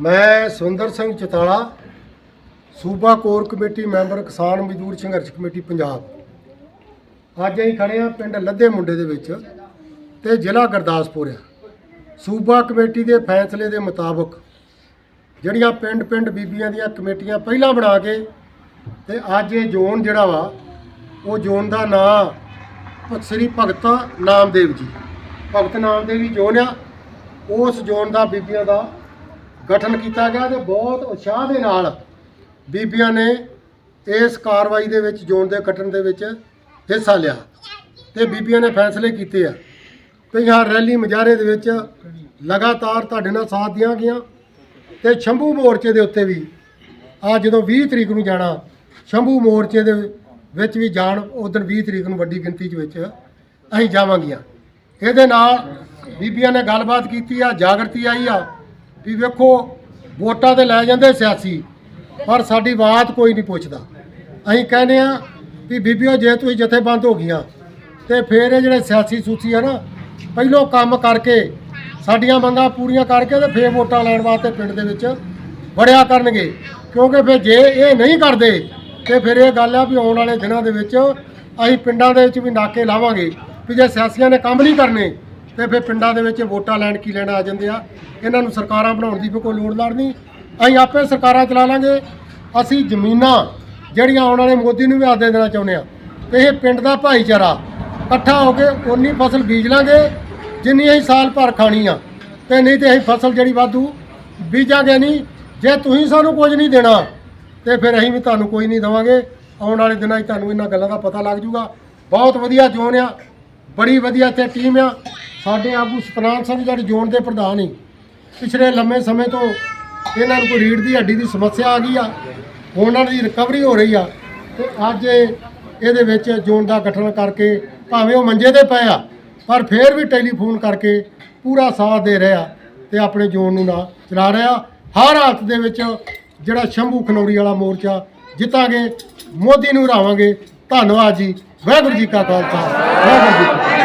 ਮੈਂ ਸੁੰਦਰ ਸਿੰਘ ਚਤਾਲਾ, ਸੂਬਾ core committee member ਕਿਸਾਨ ਮਜ਼ਦੂਰ ਸੰਘਰਸ਼ ਕਮੇਟੀ ਪੰਜਾਬ। ਅੱਜ ਅਸੀਂ ਖੜੇ ਹਾਂ ਪਿੰਡ ਲੱਦੇ ਮੁੰਡੇ ਦੇ ਵਿੱਚ ਤੇ ਜ਼ਿਲ੍ਹਾ ਗੁਰਦਾਸਪੁਰ ਆ। ਸੂਬਾ ਕਮੇਟੀ ਦੇ ਫੈਸਲੇ ਦੇ ਮੁਤਾਬਕ ਜਿਹੜੀਆਂ ਪਿੰਡ-ਪਿੰਡ ਬੀਬੀਆਂ ਦੀਆਂ ਕਮੇਟੀਆਂ ਪਹਿਲਾਂ ਬਣਾ ਕੇ ਤੇ ਅੱਜ ਇਹ ਜ਼ੋਨ ਜਿਹੜਾ ਵਾ, ਉਹ ਜ਼ੋਨ ਦਾ ਨਾਂ ਸ੍ਰੀ ਭਗਤ ਨਾਮਦੇਵ ਜੀ। ਭਗਤ ਨਾਮਦੇਵ ਜੀ ਜ਼ੋਨ ਆ। ਉਸ ਜ਼ੋਨ ਦਾ ਬੀਬੀਆਂ ਦਾ ਗਠਨ ਕੀਤਾ ਗਿਆ ਤੇ ਬਹੁਤ ਉਤਸ਼ਾਹ ਦੇ ਨਾਲ ਬੀਬੀਆਂ ਨੇ ਇਸ ਕਾਰਵਾਈ ਦੇ ਵਿੱਚ, ਜ਼ੋਨ ਦੇ ਗਠਨ ਦੇ ਵਿੱਚ ਹਿੱਸਾ ਲਿਆ ਤੇ ਬੀਬੀਆਂ ਨੇ ਫੈਸਲੇ ਕੀਤੇ ਆ। ਤੇ ਯਾਰ ਰੈਲੀ ਮੁਜ਼ਾਹਰੇ ਦੇ ਵਿੱਚ ਲਗਾਤਾਰ ਤੁਹਾਡੇ ਨਾਲ ਸਾਥ ਦੀਆਂ ਗਿਆ ਤੇ ਸ਼ੰਭੂ ਮੋਰਚੇ ਦੇ ਉੱਤੇ ਵੀ ਆ ਜਦੋਂ 20 ਤਰੀਕ ਨੂੰ ਜਾਣਾ, ਸ਼ੰਭੂ ਮੋਰਚੇ ਦੇ ਵਿੱਚ ਵੀ ਜਾਣ, ਉਸ ਦਿਨ 20 ਤਰੀਕ ਨੂੰ ਵੱਡੀ ਗਿਣਤੀ ਦੇ ਵਿੱਚ ਅਸੀਂ ਜਾਵਾਂਗੀਆਂ। ਇਹਦੇ ਨਾਲ ਬੀਬੀਆਂ ਨੇ ਗੱਲਬਾਤ ਕੀਤੀ ਆ, ਜਾਗਰਤੀ ਆਈ ਆ ਵੀ ਵੇਖੋ, ਵੋਟਾਂ ਤੇ ਲੈ ਜਾਂਦੇ ਸਿਆਸੀ, ਪਰ ਸਾਡੀ ਬਾਤ ਕੋਈ ਨਹੀਂ ਪੁੱਛਦਾ। ਅਸੀਂ ਕਹਿੰਦੇ ਆ ਵੀ ਬੀਬੀਓ, ਜੇ ਤੁਸੀਂ ਜਥੇਬੰਦ ਹੋ ਗਈਆਂ, ਤੇ ਫਿਰ ਇਹ ਜਿਹੜੇ ਸਿਆਸੀ ਸੂਚੀ ਆ ਨਾ, ਪਹਿਲੋਂ ਕੰਮ ਕਰਕੇ, ਸਾਡੀਆਂ ਮੰਗਾਂ ਪੂਰੀਆਂ ਕਰਕੇ ਤੇ ਫੇਰ ਵੋਟਾਂ ਲੈਣ ਵਾਸਤੇ ਪਿੰਡ ਦੇ ਵਿੱਚ ਵੜਿਆ ਕਰਨਗੇ। ਕਿਉਂਕਿ ਫਿਰ ਜੇ ਇਹ ਨਹੀਂ ਕਰਦੇ, ਤੇ ਫਿਰ ਇਹ ਗੱਲ ਆ ਵੀ ਆਉਣ ਵਾਲੇ ਦਿਨਾਂ ਦੇ ਵਿੱਚ ਅਸੀਂ ਪਿੰਡਾਂ ਦੇ ਵਿੱਚ ਵੀ ਨਾਕੇ ਲਾਵਾਂਗੇ, ਵੀ ਜੇ ਸਿਆਸੀਆਂ ਨੇ ਕੰਮ ਨਹੀਂ ਕਰਨੇ ਤੇ ਫਿਰ ਪਿੰਡਾਂ ਦੇ ਵਿੱਚ ਵੋਟਾਂ ਲੈਣ ਕੀ ਲੈਣ ਆ ਜਾਂਦੇ ਆ? ਇਹਨਾਂ ਨੂੰ ਸਰਕਾਰਾਂ ਬਣਾਉਣ ਦੀ ਵੀ ਕੋਈ ਲੋੜ ਲੜ ਨਹੀਂ। ਅਸੀਂ ਆਪੇ ਸਰਕਾਰਾਂ ਚਲਾ ਲਾਂਗੇ। ਅਸੀਂ ਜ਼ਮੀਨਾਂ ਜਿਹੜੀਆਂ ਆਉਣ ਵਾਲੇ ਮੋਦੀ ਨੂੰ ਵੀ ਆਦੇ ਦੇਣਾ ਚਾਹੁੰਦੇ ਆ। ਤੇ ਇਹ ਪਿੰਡ ਦਾ ਭਾਈਚਾਰਾ ਇਕੱਠਾ ਹੋ ਕੇ ਉਨੀ ਫਸਲ ਬੀਜ ਲਾਂਗੇ ਜਿੰਨੀ ਅਸੀਂ ਸਾਲ ਭਰ ਖਾਣੀ ਆ। ਤੇ ਨਹੀਂ ਤੇ ਅਸੀਂ ਫਸਲ ਜਿਹੜੀ ਵਾਧੂ ਬੀਜਾਂਗੇ ਨਹੀਂ। ਜੇ ਤੁਸੀਂ ਸਾਨੂੰ ਕੁਝ ਨਹੀਂ ਦੇਣਾ, ਤੇ ਫਿਰ ਅਸੀਂ ਵੀ ਤੁਹਾਨੂੰ ਕੋਈ ਨਹੀਂ ਦੇਵਾਂਗੇ। ਆਉਣ ਵਾਲੇ ਦਿਨਾਂ 'ਚ ਤੁਹਾਨੂੰ ਇਹਨਾਂ ਗੱਲਾਂ ਦਾ ਪਤਾ ਲੱਗ ਜੂਗਾ ਬਹੁਤ ਵਧੀਆ ਜ਼ੋਨ ਆ। ਬੜੀ ਵਧੀਆ ਇੱਥੇ ਟੀਮ ਆ। ਸਾਡੇ ਆਗੂ ਸਤਨਾਮ ਸਿੰਘ ਜਿਹੜੇ ਜ਼ੋਨ ਦੇ ਪ੍ਰਧਾਨ ਹੀ ਪਿਛਲੇ ਲੰਮੇ ਸਮੇਂ ਤੋਂ ਇਹਨਾਂ ਨੂੰ ਕੋਈ ਰੀੜ ਦੀ ਹੱਡੀ ਦੀ ਸਮੱਸਿਆ ਆ ਗਈ ਆ, ਉਹਨਾਂ ਦੀ ਰਿਕਵਰੀ ਹੋ ਰਹੀ ਆ, ਤੇ ਅੱਜ ਇਹਦੇ ਵਿੱਚ ਜ਼ੋਨ ਦਾ ਗਠਨ ਕਰਕੇ ਭਾਵੇਂ ਉਹ ਮੰਜੇ ਤੇ ਪਏ ਆ, ਪਰ ਫੇਰ ਵੀ ਟੈਲੀਫੋਨ ਕਰਕੇ ਪੂਰਾ ਸਾਥ ਦੇ ਰਿਹਾ ਤੇ ਆਪਣੇ ਜ਼ੋਨ ਨੂੰ ਨਾ ਚਲਾ ਰਿਹਾ। ਹਰ ਹਾਲਤ ਦੇ ਵਿੱਚ ਜਿਹੜਾ ਸ਼ੰਭੂ ਖਨੌਰੀ ਵਾਲਾ ਮੋਰਚਾ ਜਿੱਤਾਂਗੇ, ਮੋਦੀ ਨੂੰ ਹਰਾਵਾਂਗੇ। ਧੰਨਵਾਦ ਜੀ। ਵਾਹਿਗੁਰੂ ਜੀ ਕਾ ਖਾਲਸਾ। ਵਾਹਿਗੁਰੂ ਜੀ ਕੀ